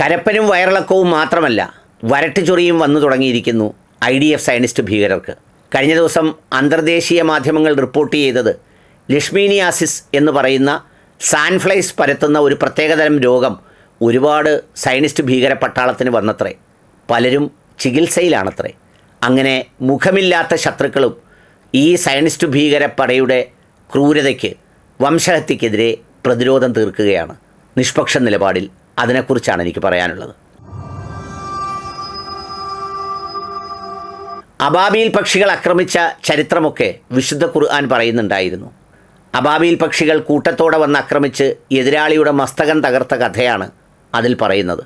കരപ്പനും വയറിളക്കവും മാത്രമല്ല വരട്ടുചൊറിയും വന്നു തുടങ്ങിയിരിക്കുന്നു ഐ ഡി എഫ് സയനിസ്റ്റ് ഭീകരർക്ക്. കഴിഞ്ഞ ദിവസം അന്തർദേശീയ മാധ്യമങ്ങൾ റിപ്പോർട്ട് ചെയ്തത് ലക്ഷ്മീനിയാസിസ് എന്ന് പറയുന്ന സാൻഫ്ലൈസ് പരത്തുന്ന ഒരു പ്രത്യേകതരം രോഗം ഒരുപാട് സയനിസ്റ്റ് ഭീകര പട്ടാളത്തിന് വന്നത്രേ. പലരും ചികിത്സയിലാണത്രേ. അങ്ങനെ മുഖമില്ലാത്ത ശത്രുക്കളും ഈ സയനിസ്റ്റ് ഭീകരപ്പടയുടെ ക്രൂരതയ്ക്ക് വംശഹത്യക്കെതിരെ പ്രതിരോധം തീർക്കുകയാണ്. നിഷ്പക്ഷ നിലപാടിൽ അതിനെക്കുറിച്ചാണ് എനിക്ക് പറയാനുള്ളത്. അബാബിയിൽ പക്ഷികൾ ആക്രമിച്ച ചരിത്രമൊക്കെ വിശുദ്ധ ഖുർആൻ പറയുന്നുണ്ടായിരുന്നു. അബാബിയിൽ പക്ഷികൾ കൂട്ടത്തോടെ വന്ന് ആക്രമിച്ച് എതിരാളിയുടെ മസ്തകം തകർത്ത കഥയാണ് അതിൽ പറയുന്നത്.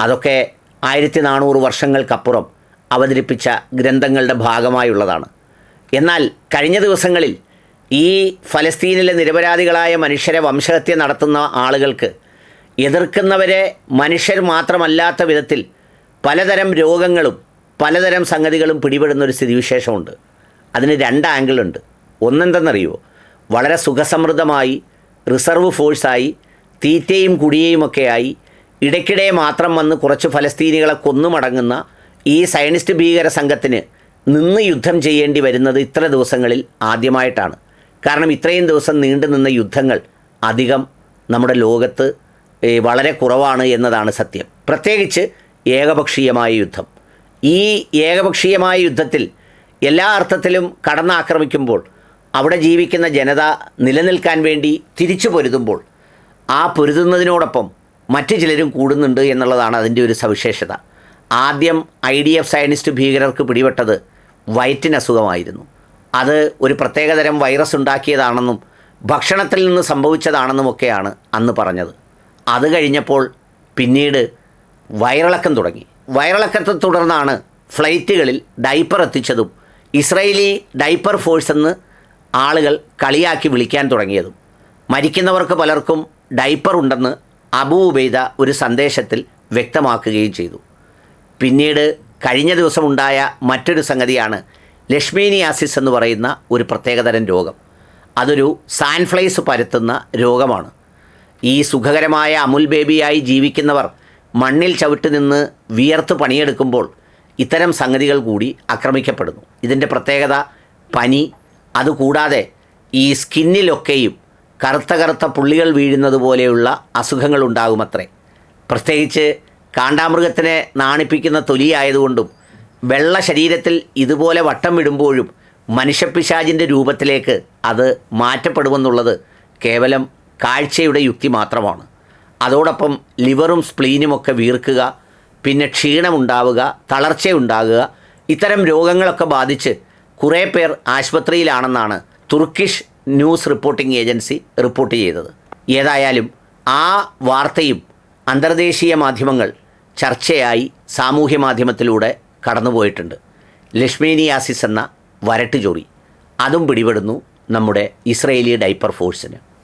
അതൊക്കെ ആയിരത്തി നാനൂറ് വർഷങ്ങൾക്കപ്പുറം അവതരിപ്പിച്ച ഗ്രന്ഥങ്ങളുടെ ഭാഗമായുള്ളതാണ്. എന്നാൽ കഴിഞ്ഞ ദിവസങ്ങളിൽ ഈ ഫലസ്തീനിലെ നിരപരാധികളായ മനുഷ്യരെ വംശഹത്യ നടത്തുന്ന ആളുകൾക്ക് എതിർക്കുന്നവരെ മനുഷ്യർ മാത്രമല്ലാത്ത വിധത്തിൽ പലതരം രോഗങ്ങളും പലതരം സംഗതികളും പിടിപെടുന്ന ഒരു സ്ഥിതിവിശേഷമുണ്ട്. അതിന് രണ്ട് ആംഗിളുണ്ട്. ഒന്നെന്തെന്നറിയോ വളരെ സുഖസമൃദ്ധമായി റിസർവ് ഫോഴ്സായി തീറ്റയും കുടിയേയുമൊക്കെയായി ഇടയ്ക്കിടെ മാത്രം വന്ന് കുറച്ച് ഫലസ്തീനികളെ കൊന്നുമടങ്ങുന്ന ഈ സയനിസ്റ്റ് ഭീകര സംഘത്തിന് നിന്ന് യുദ്ധം ചെയ്യേണ്ടി വരുന്നത് ഇത്ര ദിവസങ്ങളിൽ ആദ്യമായിട്ടാണ്. കാരണം ഇത്രയും ദിവസം നീണ്ടു നിന്ന യുദ്ധങ്ങൾ അധികം നമ്മുടെ ലോകത്ത് വളരെ കുറവാണ് എന്നതാണ് സത്യം. പ്രത്യേകിച്ച് ഏകപക്ഷീയമായ യുദ്ധം. ഈ ഏകപക്ഷീയമായ യുദ്ധത്തിൽ എല്ലാ അർത്ഥത്തിലും കടന്നാക്രമിക്കുമ്പോൾ അവിടെ ജീവിക്കുന്ന ജനത നിലനിൽക്കാൻ വേണ്ടി തിരിച്ചു പൊരുതുമ്പോൾ ആ പൊരുതുന്നതിനോടൊപ്പം മറ്റു ചിലരും കൂടുന്നുണ്ട് എന്നുള്ളതാണ് അതിന്റെ ഒരു സവിശേഷത. ആദ്യം ഐ ഡി എഫ് സയനിസ്റ്റ് ഭീകരർക്ക് പിടിപെട്ടത് വയറ്റിന് അസുഖമായിരുന്നു. അത് ഒരു പ്രത്യേകതരം വൈറസ് ഉണ്ടാക്കിയതാണെന്നും ഭക്ഷണത്തിൽ നിന്ന് സംഭവിച്ചതാണെന്നുമൊക്കെയാണ് അന്ന് പറഞ്ഞത്. അത് കഴിഞ്ഞപ്പോൾ പിന്നീട് വയറിളക്കം തുടങ്ങി. വയറിളക്കത്തെ തുടർന്നാണ് ഫ്ലൈറ്റുകളിൽ ഡൈപ്പർ എത്തിച്ചതും ഇസ്രയേലി ഡൈപ്പർ ഫോഴ്സ് എന്ന് ആളുകൾ കളിയാക്കി വിളിക്കാൻ തുടങ്ങിയതും. മരിക്കുന്നവർക്ക് പലർക്കും ഡൈപ്പർ ഉണ്ടെന്ന് അബൂ ഒരു സന്ദേശത്തിൽ വ്യക്തമാക്കുകയും ചെയ്തു. പിന്നീട് കഴിഞ്ഞ ദിവസമുണ്ടായ മറ്റൊരു സംഗതിയാണ് ലക്ഷ്മീനിയാസിസ് എന്ന് പറയുന്ന ഒരു പ്രത്യേകതരം രോഗം. അതൊരു സാൻഫ്ലൈസ് പരത്തുന്ന രോഗമാണ്. ഈ സുഖകരമായ അമുൽ ബേബിയായി ജീവിക്കുന്നവർ മണ്ണിൽ ചവിട്ട് നിന്ന് വിയർത്ത് പണിയെടുക്കുമ്പോൾ ഇത്തരം സംഗതികൾ കൂടി ആക്രമിക്കപ്പെടുന്നു. ഇതിന്റെ പ്രത്യേകത പനി അതുകൂടാതെ ഈ സ്കിന്നിലൊക്കെയും കറുത്ത കറുത്ത പുള്ളികൾ വീഴുന്നത് പോലെയുള്ള അസുഖങ്ങൾ ഉണ്ടാകുമത്രേ. പ്രത്യേകിച്ച് കാണ്ടാമൃഗത്തിനെ നാണിപ്പിക്കുന്ന തൊലിയായതുകൊണ്ടും വെള്ള ശരീരത്തിൽ ഇതുപോലെ വട്ടം വിടുമ്പോഴും മനുഷ്യപ്പിശാചിന്റെ രൂപത്തിലേക്ക് അത് മാറ്റപ്പെടുമെന്നുള്ളത് കേവലം കാഴ്ചയുടെ യുക്തി മാത്രമാണ്. അതോടൊപ്പം ലിവറും സ്പ്ലീനുമൊക്കെ വീർക്കുക പിന്നെ ക്ഷീണമുണ്ടാവുക തളർച്ചയുണ്ടാകുക ഇത്തരം രോഗങ്ങളൊക്കെ ബാധിച്ച് കുറേ പേർ ആശുപത്രിയിലാണെന്നാണ് Turkish news reporting agency report ചെയ്തത്. ഏതായാലും ആ വാർത്തയും അന്തർദേശീയ മാധ്യമങ്ങൾ ചർച്ചയായി സാമൂഹ്യ മാധ്യമത്തിലൂടെ കടന്നുപോയിട്ടുണ്ട്. ലക്ഷ്മീനിയാസിസ് എന്ന വരട്ട് ചൊറി അതും പിടിപെടുന്നു നമ്മുടെ ഇസ്രയേലി ഡൈപ്പർ ഫോഴ്സിന്.